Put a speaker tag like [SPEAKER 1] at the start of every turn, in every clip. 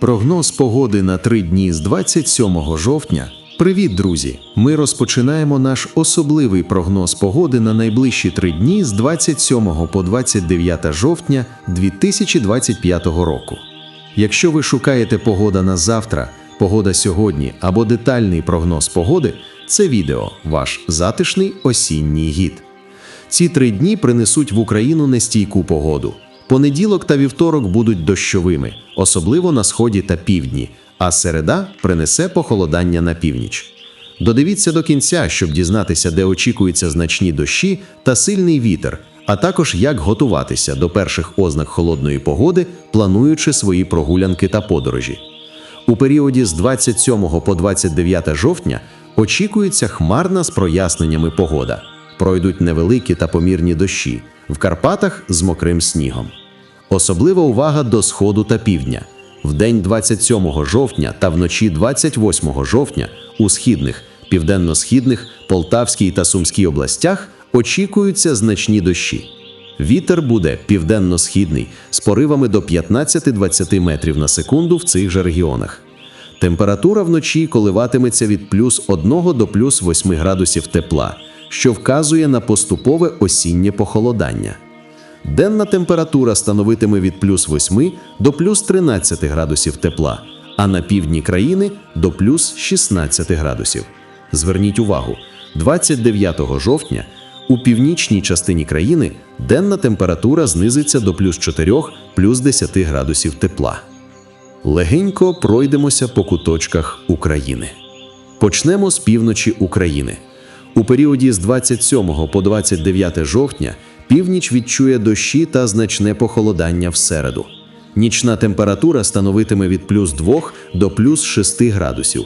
[SPEAKER 1] Прогноз погоди на три дні з 27 жовтня. Привіт, друзі! Ми розпочинаємо наш особливий прогноз погоди на найближчі три дні з 27 по 29 жовтня 2025 року. Якщо ви шукаєте погода на завтра, погода сьогодні або детальний прогноз погоди, це відео ваш затишний осінній гід. Ці три дні принесуть в Україну нестійку погоду. Понеділок та вівторок будуть дощовими, особливо на сході та півдні, а середа принесе похолодання на північ. Додивіться до кінця, щоб дізнатися, де очікуються значні дощі та сильний вітер, а також як готуватися до перших ознак холодної погоди, плануючи свої прогулянки та подорожі. У періоді з 27 по 29 жовтня очікується хмарна з проясненнями погода. Пройдуть невеликі та помірні дощі, в Карпатах з мокрим снігом. Особлива увага до сходу та півдня. В день 27 жовтня та вночі 28 жовтня у східних, південно-східних, Полтавській та Сумській областях очікуються значні дощі. Вітер буде південно-східний з поривами до 15-20 метрів на секунду в цих же регіонах. Температура вночі коливатиметься від плюс 1 до плюс 8 градусів тепла, що вказує на поступове осіннє похолодання. Денна температура становитиме від плюс 8 до плюс 13 градусів тепла, а на півдні країни до плюс 16 градусів. Зверніть увагу, 29 жовтня у північній частині країни денна температура знизиться до плюс 4 плюс 10 градусів тепла. Легенько пройдемося по куточках України. Почнемо з півночі України. У періоді з 27 по 29 жовтня північ відчує дощі та значне похолодання в середу. Нічна температура становитиме від плюс 2 до плюс 6 градусів.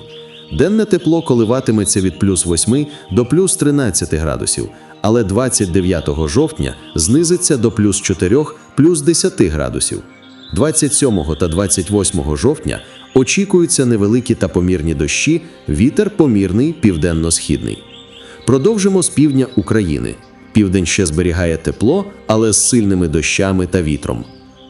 [SPEAKER 1] Денне тепло коливатиметься від плюс 8 до плюс 13 градусів, але 29 жовтня знизиться до плюс 4 плюс 10 градусів. 27 та 28 жовтня очікуються невеликі та помірні дощі, вітер помірний південно-східний. Продовжимо з півдня України. Південь ще зберігає тепло, але з сильними дощами та вітром.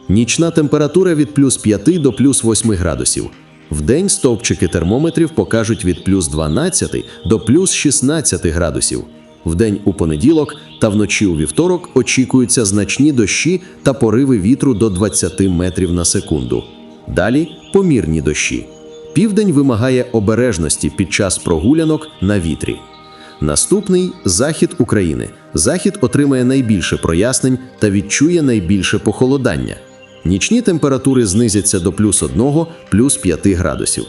[SPEAKER 1] Нічна температура від плюс 5 до плюс 8 градусів. Вдень стовпчики термометрів покажуть від плюс 12 до плюс 16 градусів. Вдень у понеділок та вночі у вівторок очікуються значні дощі та пориви вітру до 20 метрів на секунду. Далі помірні дощі. Південь вимагає обережності під час прогулянок на вітрі. Наступний захід України. Захід отримає найбільше прояснень та відчує найбільше похолодання. Нічні температури знизяться до плюс 1, плюс 5 градусів.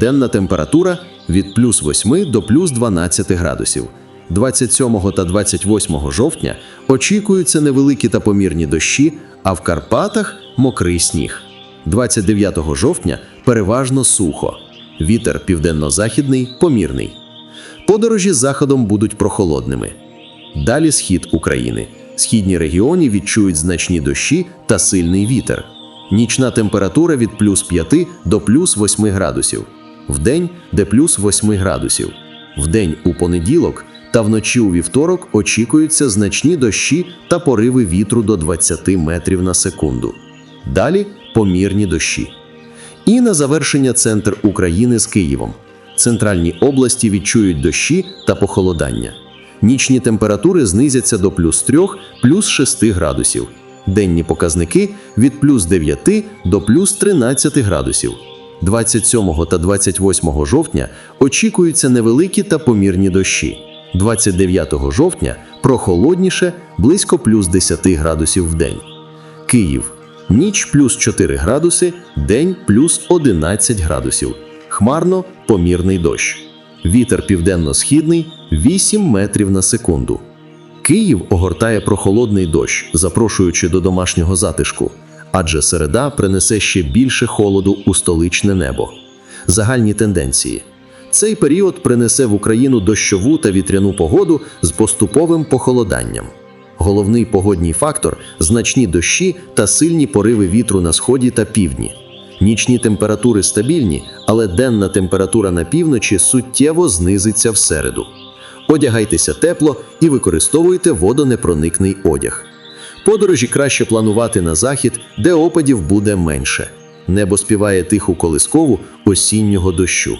[SPEAKER 1] Денна температура від плюс 8 до плюс 12 градусів. 27 та 28 жовтня очікуються невеликі та помірні дощі, а в Карпатах мокрий сніг. 29 жовтня переважно сухо. Вітер південно-західний помірний. Подорожі заходом будуть прохолодними. Далі схід України. Східні регіони відчують значні дощі та сильний вітер. Нічна температура від плюс 5 до плюс 8 градусів. Вдень де плюс 8 градусів. Вдень у понеділок та вночі у вівторок очікуються значні дощі та пориви вітру до 20 метрів на секунду. Далі помірні дощі. І на завершення центр України з Києвом. Центральні області відчують дощі та похолодання. Нічні температури знизяться до плюс 3, плюс 6 градусів. Денні показники від плюс 9 до плюс 13 градусів. 27 та 28 жовтня очікуються невеликі та помірні дощі. 29 жовтня прохолодніше близько плюс 10 градусів в день. Київ. Ніч плюс 4 градуси, день плюс 11 градусів. Хмарно помірний дощ. Вітер південно-східний 8 метрів на секунду. Київ огортає прохолодний дощ, запрошуючи до домашнього затишку, адже середа принесе ще більше холоду у столичне небо. Загальні тенденції. Цей період принесе в Україну дощову та вітряну погоду з поступовим похолоданням. Головний погодній фактор значні дощі та сильні пориви вітру на сході та півдні. Нічні температури стабільні, але денна температура на півночі суттєво знизиться в середу. Одягайтеся тепло і використовуйте водонепроникний одяг. Подорожі краще планувати на захід, де опадів буде менше.
[SPEAKER 2] Небо співає тиху колискову осіннього дощу.